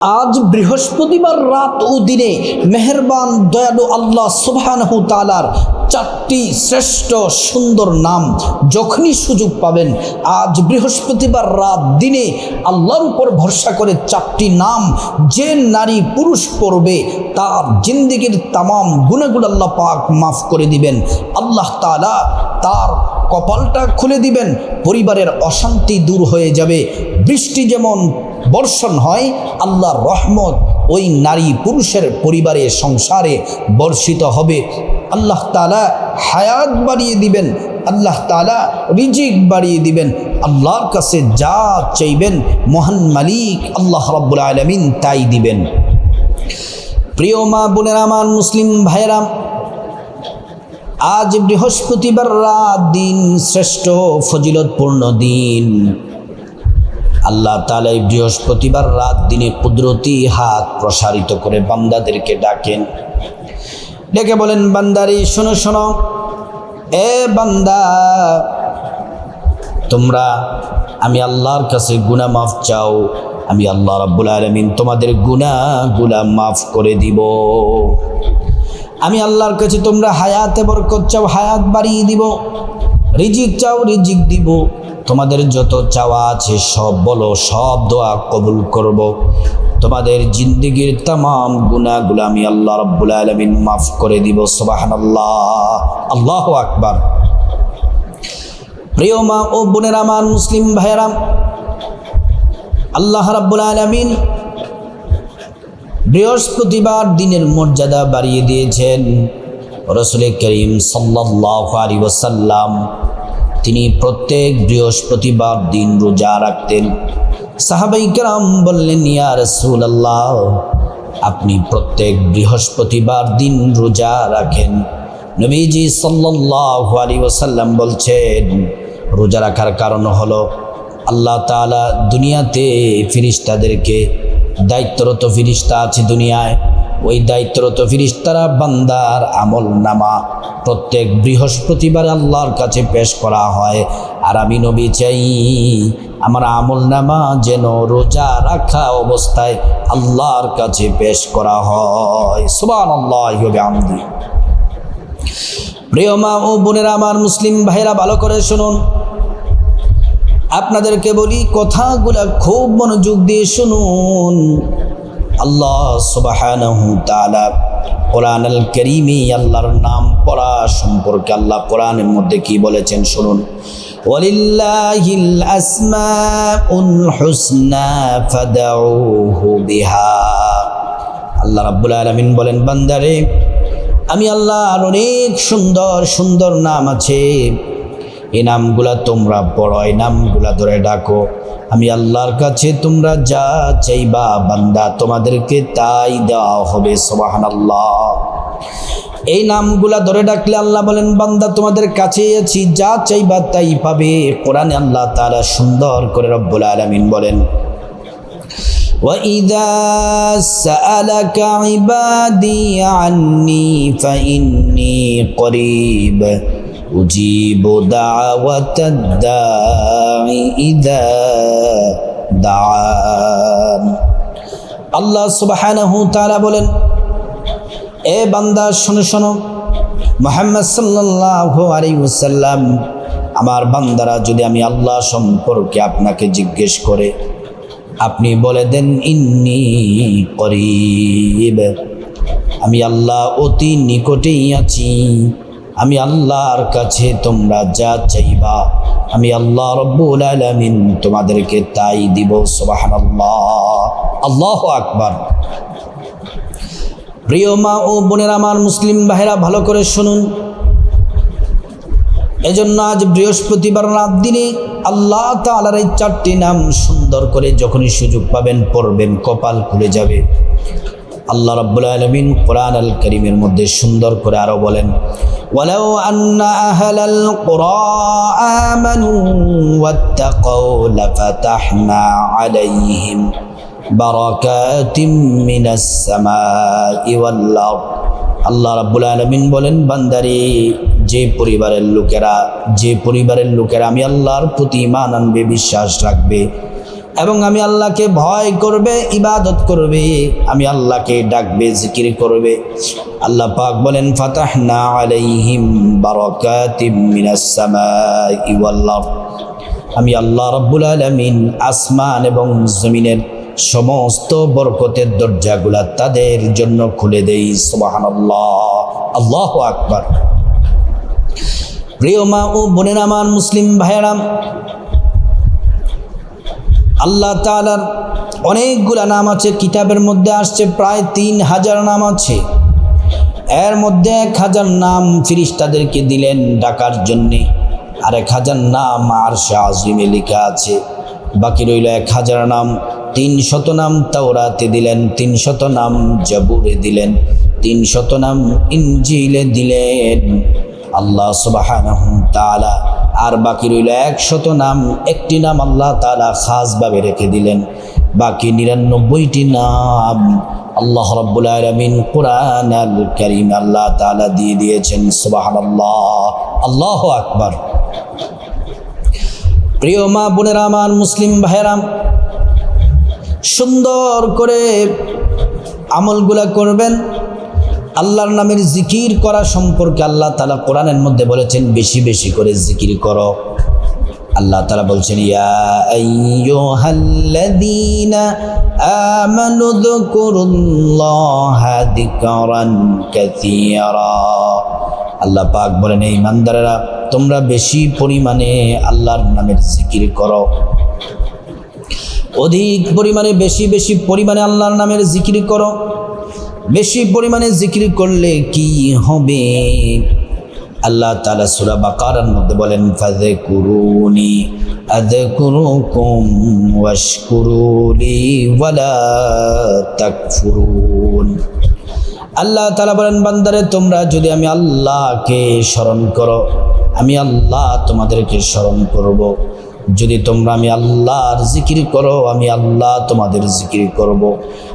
আজ বৃহস্পতিবার রাত ও দিনে মেহেরবান দয়ালু আল্লাহ সুবহানাহু তালার চারটি শ্রেষ্ঠ সুন্দর নাম যখনই সুযোগ পাবেন, আজ বৃহস্পতিবার রাত দিনে আল্লাহর উপর ভরসা করে চারটি নাম যে নারী পুরুষ পড়বে, তার জিন্দিগির তামাম গুণাগুলো আল্লাহ পাক মাফ করে দিবেন। আল্লাহ তালা তার কপালটা খুলে দিবেন, পরিবারের অশান্তি দূর হয়ে যাবে। বৃষ্টি যেমন বর্ষণ হয়, আল্লাহর রহমত ওই নারী পুরুষের পরিবারে, সংসারে বর্ষিত হবে। আল্লাহ তালা হায়াত বাড়িয়ে দিবেন, আল্লাহ তালা রিজিক বাড়িয়ে দিবেন। আল্লাহর কাছে যা চাইবেন, মহান মালিক আল্লাহ রব্বুল আলমিন তাই দিবেন। প্রিয় মা বোনের, আমার মুসলিম ভাইরাম আজ বৃহস্পতিবার রাত, দিন শ্রেষ্ঠ, ফজিলতপূর্ণ দিন। আল্লাহ তালা এই বৃহস্পতিবার রাত দিনে কুদরতি হাত প্রসারিত করে বান্দাদেরকে ডাকেন। ডেকে বলেন, বান্দারি, শোনো শোনো। এ বান্দা, তোমরা, আমি আল্লাহর কাছে গুনা মাফ চাও। আমি আল্লাহ রাব্বুল আলমিন তোমাদের গুনাহগুলা মাফ করে দিব। আমি আল্লাহর কাছে তোমরা হায়াতে বরকত চাও, হায়াত বাড়িয়ে দিব, রিজিক চাও, রিজিক দিব। তোমাদের যত চাওয়া আছে সব বলো, সব দোয়া কবুল করব। তোমাদের জিন্দিগির তাম গুণাগুলো আমি আল্লাহ রব্বুল আলমিন মাফ করে দিব সোবাহান আল্লাহ আল্লাহ আকবার। প্রিয় মা ও বোনের আমার মুসলিম ভাইয়েরাম আল্লাহ রাব্বুল আলমিন বৃহস্পতিবার দিনের মর্যাদা বাড়িয়ে দিয়েছেন রসুল করিম সাল্লাহ আলী ওসাল্লাম তিনি প্রত্যেক বৃহস্পতিবার দিন রোজা রাখতেন। সাহাবাই কালাম বললেন, ইয়া রসুল আল্লাহ আপনি প্রত্যেক বৃহস্পতিবার দিন রোজা রাখেন। নবীজি সাল্লাহ আলী ওসাল্লাম বলছেন, রোজা রাখার কারণ হলো আল্লাহ তালা দুনিয়াতে ফিরিস্তাদেরকে দায়িত্বরত ফিরিস্তা আছে দুনিয়ায়। ওই দায়িত্বরত ফিরিস্তারা বান্দার আমল নামা প্রত্যেক বৃহস্পতিবার আল্লাহর কাছে পেশ করা হয়। আর আমি নবী চাই, আমার আমল নামা যেন রোজা রাখা অবস্থায় আল্লাহর কাছে পেশ করা হয়। সুবান আল্লাহ প্রিয় মা ও বোনেরা, আমার মুসলিম ভাইরা ভালো করে শুনুন। আপনাদেরকে বলি, কথাগুলা খুব মনোযোগ দিয়ে শুনুন। আল্লাহ সুবাহানহু তাআলা কোরআন আল করিমে আল্লাহর নাম পড়া সম্পর্কে আল্লাহ কোরআনের মধ্যে কি বলেছেন শুনুন। আল্লাহ রাব্বুল আলামিন বলেন, বান্দারে, আমি আল্লাহর অনেক সুন্দর সুন্দর নাম আছে। এই নামগুলা তোমরা পড়ো এই নামগুলা ধরে ডাকো আমি আল্লাহর কাছে তোমরা যা চাইবা বান্দা তোমাদেরকে তাই দেওয়া হবে সোবাহান আল্লাহ এই নামগুলা ধরে ডাকলে আল্লাহ বলেন বান্দা তোমাদের কাছেই আছি যা চাইবা তাই পাবে কোরআনে আল্লাহ তারা সুন্দর করে রব্বুল আলমিন বলেন وإذا سألك عبادي عني فإني قريب أجيب دعوة الداعي إذا دعان আল্লাহ সুবহানাহু তাআলা বলেন এ বান্দা শোনো শোনো মোহাম্মদ সাল্লাল্লাহু আলাইহি ওয়াসাল্লাম আমার বান্দারা যদি আমি আল্লাহ সম্পর্কে আপনাকে জিজ্ঞেস করে আপনি বলে দেন ইন্নি করিব আমি আল্লাহ অতি নিকটেই আছি আমি আল্লাহর কাছে তোমরা যা চাইবা, আমি আল্লাহ রব্বুল আলমিন তোমাদেরকে তাই দিব সোবাহান আল্লাহ আল্লাহ আকবার। প্রিয় মা ও বোনের আমার মুসলিম ভাইরা ভালো করে শুনুন। এজন্য আজ বৃহস্পতিবার রাত দিনে আল্লাহ তালার এই চারটি নাম সুন্দর করে যখনই সুযোগ পাবেন পড়বেন, কপাল খুলে যাবে। আল্লাহ রাব্বুল আলামিন কোরআন আল করিমের মধ্যে সুন্দর করে আরো বলেন ولو أن أهل القرى آمنوا واتقوا لفتحنا عليهم بركات من السماء والأرض আল্লাহ রাব্বুল আলমিন বলেন বান্দারি যে পরিবারের লোকেরা যে পরিবারের লোকেরা আমি আল্লাহর প্রতি ইমান আনবে বিশ্বাস রাখবে এবং আমি আল্লাহকে ভয় করবে, ইবাদত করবে, আমি আল্লাহকে ডাকবে, জিকির করবে। আল্লাহ পাক বলেন, ফাতাহনা আলাইহিম বারাকাতিম মিনাস সামাই ওয়াল আরদ। আমি আল্লাহ রব্বুল আলমিন আসমান এবং জমিনের সমস্ত বরকতের দরজাগুলা তাদের জন্য খুলে দেই সুবাহান আল্লাহ আল্লাহ আকবার। প্রিয় মা ও বোনের, আমার মুসলিম ভাইয়েরাম আল্লাহ তালার অনেকগুলা নাম আছে, কিতাবের মধ্যে আসছে প্রায় তিন হাজার নাম আছে। এর মধ্যে এক হাজার নাম ফিরিস্তাদেরকে দিলেন ডাকার জন্যে, আর এক হাজার নাম আর সে আজিমে লেখা আছে। বাকি রইল এক হাজার নাম, তিন শত নাম তাওরাতে দিলেন, তিন শত নাম জাবুরে দিলেন, তিন শত নাম ইঞ্জিলে দিলেন। আল্লাহ সুবাহানাহু তাআলা আর বাকি রইল একশত নাম, একটি নাম আল্লাহ তাআলা খাসভাবে রেখে দিলেন। বাকি নিরানব্বইটি নাম আল্লাহ রব্বুল আলমিন কোরআন আল করিম আল্লাহ তাআলা দিয়ে দিয়েছেন, সুবহানাল্লাহ, আল্লাহ আল্লাহ আকবর। প্রিয় মা বোনেরা, আমার মুসলিম ভাইরাম সুন্দর করে আমলগুলা করবেন আল্লাহর নামের জিকির করা সম্পর্কে আল্লাহ তালা কোরআনের মধ্যে বলেছেন, বেশি বেশি করে জিকির করো। আল্লাহ তালা বলছেন আল্লাহ পাক বলেন এই ইমানদারেরা তোমরা বেশি পরিমাণে আল্লাহর নামের জিকির করো। অধিক পরিমাণে, বেশি বেশি পরিমাণে আল্লাহর নামের জিকির করো। বেশি পরিমাণে জিকির করলে কি হবে আল্লাহ তালা সুরা বা বাকারার মধ্যে বলেন ফাজে কুরুনি আদে কুরুকুম ওয়াশকুরুলি ওয়ালা তাকফুরুন আল্লাহ তালা বলেন, বান্দারে, তোমরা যদি আমি আল্লাহকে স্মরণ করো, আমি আল্লাহ তোমাদেরকে স্মরণ করব। যদি তোমরা আমি আল্লাহর জিকির করো, আমি আল্লাহ তোমাদের জিকির করব।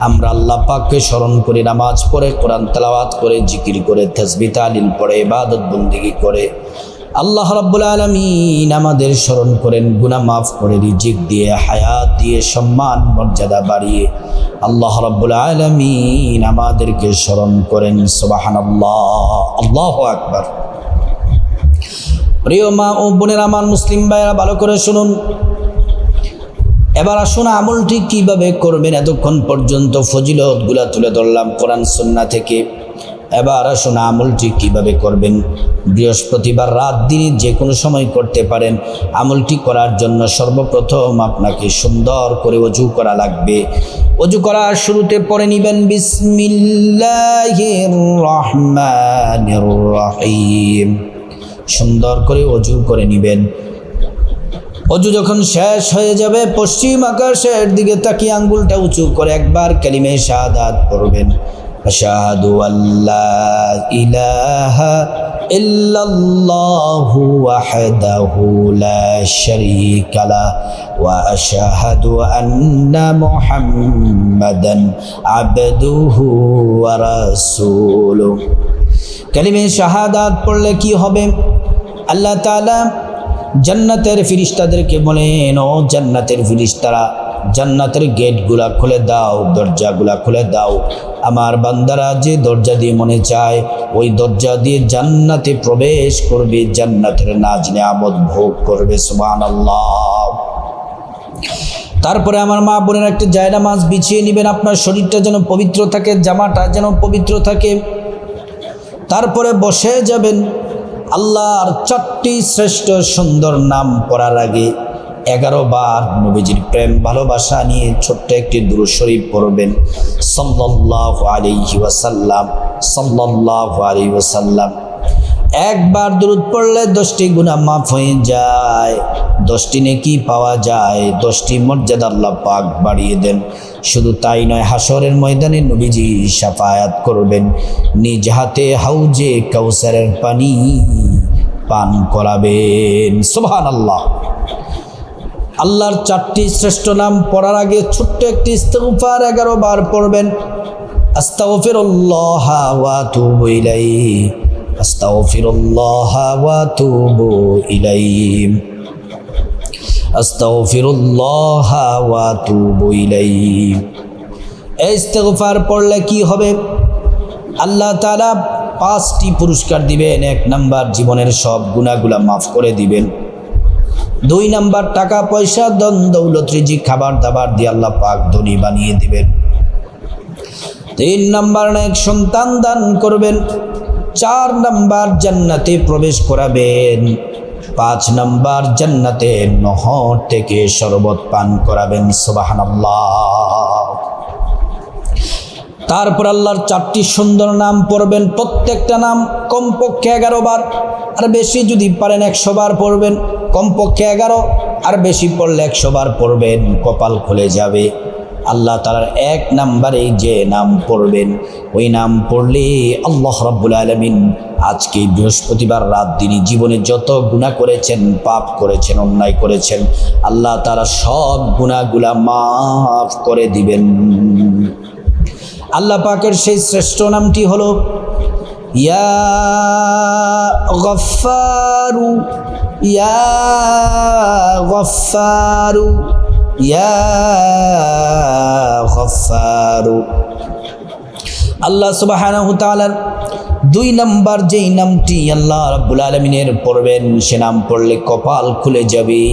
আমরা আল্লাহ পাককে স্মরণ করি নামাজ পড়ে, কোরআন তালাওয়াত করে, জিকির করে তসবি তালিল পড়ে, ইবাদত বন্দিগি করে। আল্লাহ রাব্বুল আলমিন আমাদের স্মরণ করেন, গুনাহ মাফ করে, রিজিক দিয়ে, হায়াত দিয়ে, সম্মান, মর্যাদা বাড়িয়ে। আল্লাহ রাব্বুল আলমিন আমাদেরকে স্মরণ করেন সুবাহান আল্লাহ আল্লাহ আকবার। প্রিয় মা ও বোনের, আমার মুসলিম ভাইয়েরা, ভালো করে শুনুন। এবার আসুন, আমলটি কীভাবে করবেন? এতক্ষণ পর্যন্ত ফজিলতগুলা তুলে ধরলাম কোরআন, সন্না থেকে। এবার আসুন, আমলটি কীভাবে করবেন? বৃহস্পতিবার রাত দিনে যে কোনো সময় করতে পারেন। আমলটি করার জন্য সর্বপ্রথম আপনাকে সুন্দর করে অজু করা লাগবে। অজু করার শুরুতে পরে নিবেন, বিসমিল্লাহির রহমানির রহিম। সুন্দর করে অজু করে নিবেন। অজু যখন শেষ হয়ে যাবে, পশ্চিম আকাশের দিকে তাকিয়ে আঙ্গুলটা উঁচু করে একবার কালিমে শাহাদাত পড়বেন। আশাহাদু আল্লাহ ইলাহা ইল্লাল্লাহু ওয়াহদাহু লা শারীকা লা ওয়া আশহাদু আন্না মুহাম্মাদান আবদুহু ওয়া রাসূলুহু। কালিমে শাহাদাত পড়লে কি হবে? আল্লাহ তাআলা জান্নাতের ফিরিস্তাদেরকে বলেন, ও জান্নাতের ফিরিস্তারা, জান্নাতের গেটগুলা খুলে দাও, দরজাগুলা খুলে দাও। আমার বান্দারা যে দরজা দিয়ে মনে চায়, ওই দরজা দিয়ে জান্নাতে প্রবেশ করবে, জান্নাতের নাজ নিয়ামত ভোগ করবে সুবহান আল্লাহ তারপরে আমার মা বোনের একটা জায়গা মাছ বিছিয়ে নেবেন, আপনার শরীরটা যেন পবিত্র থাকে, জামাটা যেন পবিত্র থাকে। তারপরে বসে যাবেন। আল্লাহর চারটি শ্রেষ্ঠ সুন্দর নাম পড়ার আগে এগারো বার নবীজির প্রেম, ভালোবাসা নিয়ে ছোট্ট একটি দূর শরীফ পড়বেন। সাল্লাহ আলিহি ওয়াসাল্লাম সাল্লাহ আলি ওয়াসাল্লাম। একবার দূরত পড়লে দশটি গুণা মাফ হয়ে যায়, দশটি নেকি পাওয়া যায়, দশটি মর্যাদা আল্লাহ পাক বাড়িয়ে দেন। শুধু তাই নয় হাসরের ময়দানে নবীজি সাফায়াত করবেন। নিজ হাতে হাউজে কাউসারের পানি পান করাবেন। সোভান আল্লাহ আল্লাহর চারটি শ্রেষ্ঠ নাম পড়ার আগে ছোট্ট একটি ইস্তফার এগারো বার পড়বেন। আস্তাগফিরুল্লাহ ওয়া ইস্তেগফার পড়লে কি হবে? আল্লাহ তাআলা পাঁচটি পুরস্কার দিবেন। এক নাম্বার, জীবনের সব গুণাগুলা মাফ করে দিবেন। দুই নাম্বার টাকা পয়সা দন দৌলত রিজি খাবার দাবার দিয়ে আল্লাহ পাক ধনী বানিয়ে দিবেন। তিন নাম্বার এক সন্তান দান করবেন। চার নাম্বার, জান্নাতে প্রবেশ করাবেন। পাঁচ নাম্বার জান্নাতে নহর থেকে শরবত পান করাবেন, সুবহানাল্লাহ। তারপর আল্লাহর চারটি সুন্দর নাম পড়বেন, প্রত্যেকটা নাম কমপক্ষে এগারো বার। আর বেশি যদি পারেন একশো বার পড়বেন, কমপক্ষে এগারো। আর বেশি পড়লে একশো বার পড়বেন, কপাল খুলে যাবে। আল্লাহ তালার এক নাম্বারে যে নাম পড়বেন, ওই নাম পড়লে আল্লাহ রাব্বুল আলমিন আজকে বৃহস্পতিবার রাত দিনই জীবনে যত গুণা করেছেন, পাপ করেছেন, অন্যায় করেছেন, আল্লাহ তারা সব গুণাগুলা মাফ করে দিবেন। আল্লাহ পাকের সেই শ্রেষ্ঠ নামটি হলো, ইয়া গফারু ইয়া গফারু ইয়া গফারু আল্লাহ সুবাহ দুই নাম্বার যেই নামটি আল্লাহ রাবুল আলমিনের পড়বেন, সে নাম পড়লে কপাল খুলে যাবে।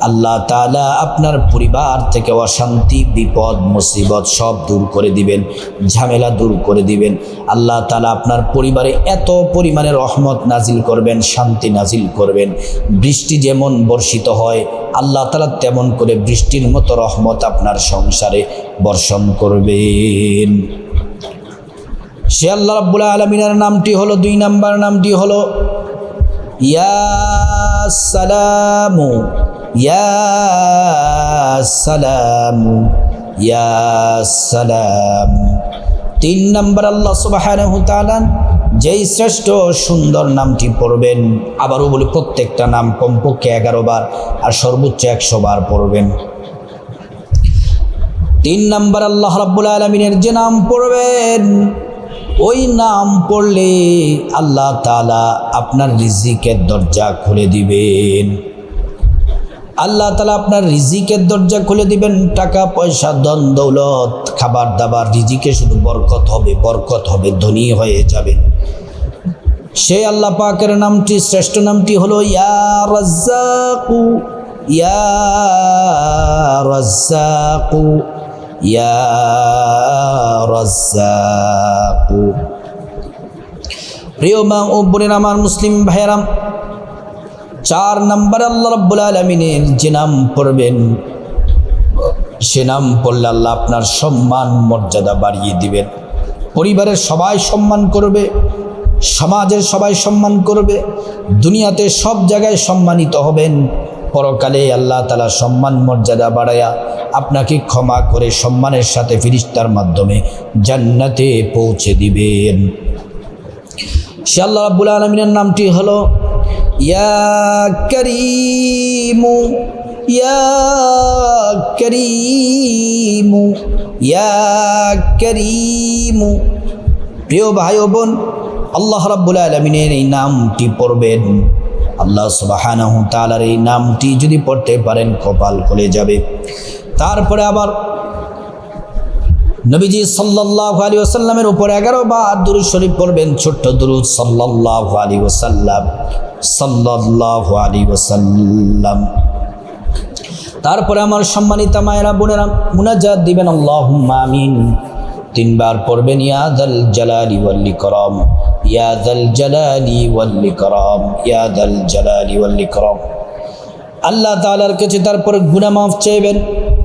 আল্লাহ তালা আপনার পরিবার থেকে অশান্তি, বিপদ, মুসিবত সব দূর করে দিবেন, ঝামেলা দূর করে দিবেন। আল্লাহ তালা আপনার পরিবারে এত পরিমাণে রহমত নাজিল করবেন, শান্তি নাজিল করবেন। বৃষ্টি যেমন বর্ষিত হয়, আল্লাহ তালা তেমন করে বৃষ্টির মতো রহমত আপনার সংসারে বর্ষণ করবেন। সে আল্লাহ রাব্বুল আলমিনের নামটি হলো, দুই নাম্বার নামটি হলো, ইয়া সালামু ইয়া সালাম ইয়া সালাম। তিন নম্বর আল্লাহ তাআলা যেই শ্রেষ্ঠ সুন্দর নামটি পড়বেন, আবারও বলি প্রত্যেকটা নাম কমপক্ষে এগারো বার আর সর্বোচ্চ একশো বার পড়বেন। তিন নম্বর আল্লাহ রাব্বুল আলমিনের যে নাম পড়বেন, ওই নাম পড়লে আল্লাহ তালা আপনার রিজিকের দরজা খুলে দিবেন। আল্লাহ তালা আপনার রিজিকের দরজা খুলে দিবেন, টাকা, পয়সা দন দৌলত, খাবার দাবার, রিজিকে শুধু বরকত হবে বরকত হবে, ধনী হয়ে যাবে। সেই আল্লাহ পাকের নামটি, শ্রেষ্ঠ নামটি হলো, ইয়া রাজ্জাকু, ইয়া ইয়া প্রিয় মা ও বোনের, আমার মুসলিম ভাইয়েরাম চার নম্বর আল্লাহ রব্বুল আলমিনের যে নাম পড়বেন, সে নাম পড়লে আল্লাহ আপনার সম্মান, মর্যাদা বাড়িয়ে দিবেন। পরিবারের সবাই সম্মান করবে, সমাজের সবাই সম্মান করবে, দুনিয়াতে সব জায়গায় সম্মানিত হবেন। পরকালে আল্লাহ তালা সম্মান, মর্যাদা বাড়ায়া আপনাকে ক্ষমা করে সম্মানের সাথে ফিরিস্তার মাধ্যমে জান্নাতে পৌঁছে দিবেন। সে আল্লাহ রাব্বুল আলমিনের নামটি হলো করিমু, ইয়া করিমু প্রিয় ভাই ও বোন, আল্লাহ রাব্বুল আলমিনের এই নামটি পড়বেন। আল্লাহ সুবাহানাহু তালার এই নামটি যদি পড়তে পারেন, কপাল খুলে যাবে। তারপরে আবার নবীজি সাল্লাহ আলী ওসাল্লামের উপর এগারো বার দুরুদ শরীফ পড়বেন, ছোট্ট দুরুদ সাল্লাহ আলী ওসাল্লাম সাল্লাহ আলী ওসাল্লাম তারপরে আমার সম্মানিত মায়েরা, বোনেরা, মুনাজাত দিবেন আল্লাহ আমিন। তিনবার পড়বেন ইয়াদাল জালালি ওয়াল্লি করম ইয়াদাল জালালি ওয়াল্লি করম ইয়াদাল জালালি ওয়াল্লি করম আল্লাহ তালার কাছে তারপর গুনা মাফ চাইবেন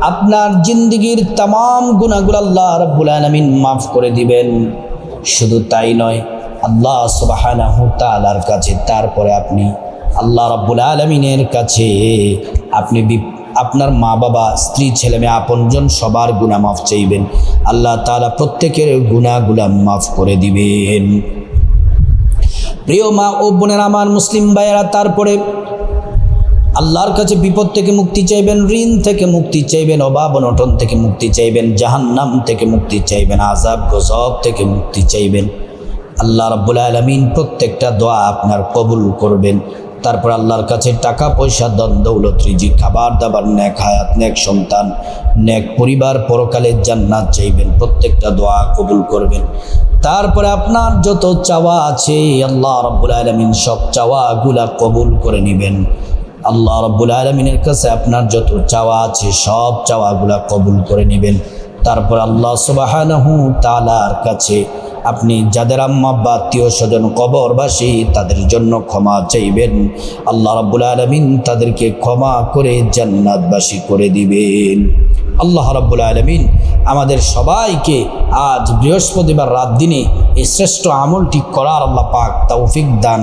আপনার জিন্দগির তাম গুণাগুলো আল্লাহ রব্বুল আলমিন মাফ করে দিবেন। শুধু তাই নয়, আল্লাহ তালার কাছে, তারপরে আপনি আল্লাহ রব্বুল আলমিনের কাছে আপনি আপনার মা বাবা, স্ত্রী ছেলে মেয়ে আপনজন সবার গুণা মাফ চাইবেন। আল্লাহ তালা প্রত্যেকের গুণাগুলা মাফ করে দিবেন। প্রিয় মা ও বোনের, আমার মুসলিম ভাইয়েরা, তারপরে আল্লাহর কাছে বিপদ থেকে মুক্তি চাইবেন, ঋণ থেকে মুক্তি চাইবেন, অভাব অনটন থেকে মুক্তি চাইবেন, জাহান্নাম থেকে মুক্তি চাইবেন আজাব গজব থেকে মুক্তি চাইবেন। আল্লাহ রাব্বুল আলমিন প্রত্যেকটা দোয়া আপনার কবুল করবেন। তারপর আল্লাহর কাছে টাকা, পয়সা দন দৌলত রিজি খাবার, দাবার ন্যাক হায়াত ন্যাক সন্তান ন্যাক পরিবার পরকালের জান্নাত চাইবেন। প্রত্যেকটা দোয়া কবুল করবেন। তারপরে আপনার যত চাওয়া আছে, আল্লাহ রব্বুল আলমিন সব চাওয়াগুলা কবুল করে নেবেন। আল্লাহ রব্বুল আলমিনের কাছে আপনার যত চাওয়া আছে সব চাওয়াগুলা কবুল করে নেবেন। তারপর আল্লাহ সুবাহানহু তালার কাছে আপনি যাদের আম্মা বা আত্মীয় স্বজন কবরবাসী, তাদের জন্য ক্ষমা চাইবেন। আল্লাহ রাব্বুল আলমিন তাদেরকে ক্ষমা করে জান্নাতবাসী করে দিবেন। আল্লাহ রাব্বুল আলমিন আমাদের সবাইকে আজ বৃহস্পতিবার রাত দিনে এই শ্রেষ্ঠ আমলটি করার আল্লাহ পাক তৌফিক দান